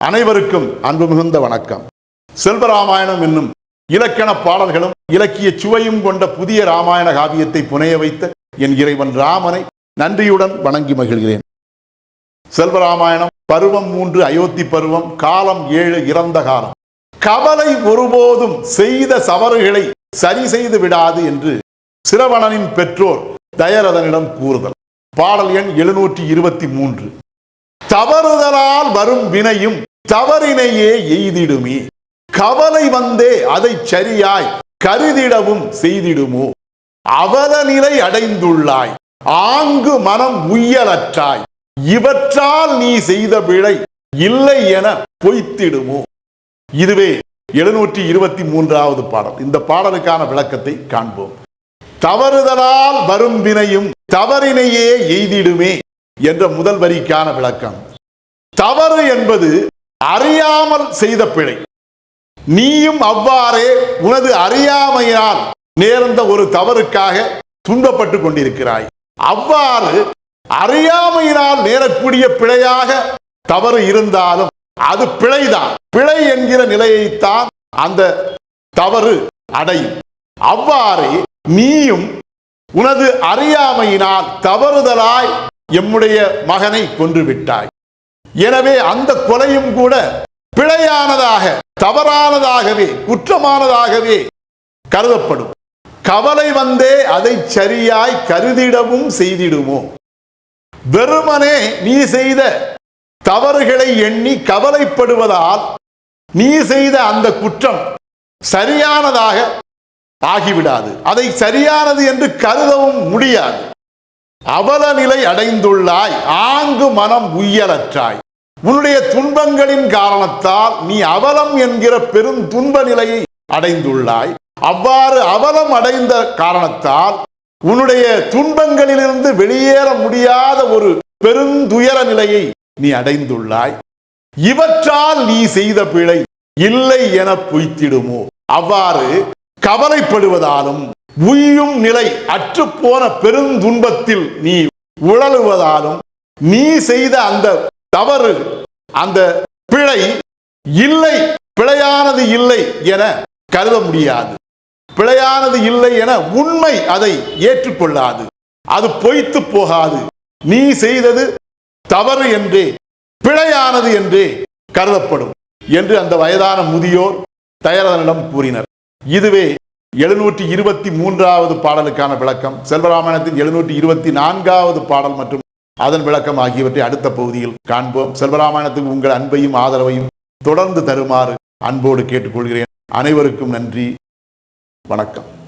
அனைவருக்கும் அன்பு மிகுந்த வணக்கம். செல்வராமாயணம் என்னும் இலக்கண பாடல்களும் இலக்கிய சுவையும் கொண்ட புதிய ராமாயண காவியத்தை புனைய வைத்த என் இறைவன் ராமனை நன்றியுடன் வணங்கி மகிழ்கிறேன். செல்வராமாயணம் பருவம் மூன்று அயோத்தி பருவம் காலம் ஏழு இறந்த காலம். கவலை ஒருபோதும் செய்த சவறுகளை சரி செய்து விடாது என்று சிரவணனின் பெற்றோர் தயரதனிடம் கூறுதல். பாடல் எண் எழுநூற்றி இருபத்தி மூன்று. தவறுதலால் வரும் வினையும் தவறினையே எய்திடுமே. கவலை வந்தே அதை சரியாய் கருதிடவும் செய்திடுமோ. அவல நிலை அடைந்துள்ளாய். ஆங்கு மனம் உயலற்றாய் இவற்றால் நீ செய்த பிழை இல்லை என பொய்த்திடுமோ. இதுவே எழுநூற்றி இருபத்தி மூன்றாவது பாடல். இந்த பாடலுக்கான விளக்கத்தை காண்போம். தவறுதலால் வரும் வினையும் தவறினையே எய்திடுமே என்ற முதல் வரிக்கான விளக்கம். தவறு என்பது அறியாமல் செய்த பிழை. நீயும் அவ்வாறே உனது அறியாமையினால் நேர்ந்த ஒரு தவறுக்காக துன்பப்பட்டு கொண்டிருக்கிறாய். அவ்வாறு அறியாமையினால் நேரக்கூடிய பிழையாக தவறு இருந்தாலும் அது பிழைதான். பிழை என்கிற நிலையைத்தான் அந்த தவறு அடையும். அவ்வாறே நீயும் உனது அறியாமையினால் தவறுதலாய் எம்முடைய மகனை கொன்று விட்டாய். எனவே அந்த கொலையும் கூட பிழையானதாக தவறானதாகவே குற்றமானதாகவே கருதப்படும். கவலை வந்தே அதை சரியாய் கருதிடவும் செய்திடுமோ? வெறுமனே நீ செய்த தவறுகளை எண்ணி கவலைப்படுவதால் நீ செய்த அந்த குற்றம் சரியானதாக ஆகிவிடாது. அதை சரியானது என்று கருதவும் முடியாது. அவல நிலை அடைந்துள்ளாய் ஆங்கு மனம் உயரற்றாய் உன்னுடைய துன்பங்களின் காரணத்தால் நீ அவலம் என்கிற பெரும் துன்ப நிலையை அடைந்துள்ளாய். அவ்வாறு அவலம் அடைந்த காரணத்தால் உன்னுடைய துன்பங்களிலிருந்து வெளியேற முடியாத ஒரு பெருந்துயர நிலையை நீ அடைந்துள்ளாய். இவற்றால் நீ செய்த பிழை இல்லை என பொய்த்திடுமோ? அவ்வாறு கவலைப்படுவதாலும் உய்யும் நிலை அற்றுப்போன பெருந்துன்பத்தில் நீ உழலுவதாலும் நீ செய்த அந்த தவறு அந்த பிழை இல்லை பிழையானது இல்லை என கருத முடியாது. பிழையானது இல்லை என உண்மை அதை ஏற்றுக்கொள்ளாது. அது பொய்த்து போகாது. நீ செய்தது தவறு என்றே பிழையானது என்றே கருதப்படும் என்று அந்த வயதான முதியோர் தயரதனிடம் கூறினர். இதுவே எழுநூற்றி இருபத்தி மூன்றாவது பாடலுக்கான விளக்கம். செல்வராமாயணத்தின் எழுநூற்றி இருபத்தி நான்காவது பாடல் மற்றும் அதன் விளக்கம் ஆகியவற்றை அடுத்த பகுதியில் காண்போம். செல்வராமாயணத்துக்கு உங்கள் அன்பையும் ஆதரவையும் தொடர்ந்து தருமாறு அன்போடு கேட்டுக்கொள்கிறேன். அனைவருக்கும் நன்றி. வணக்கம்.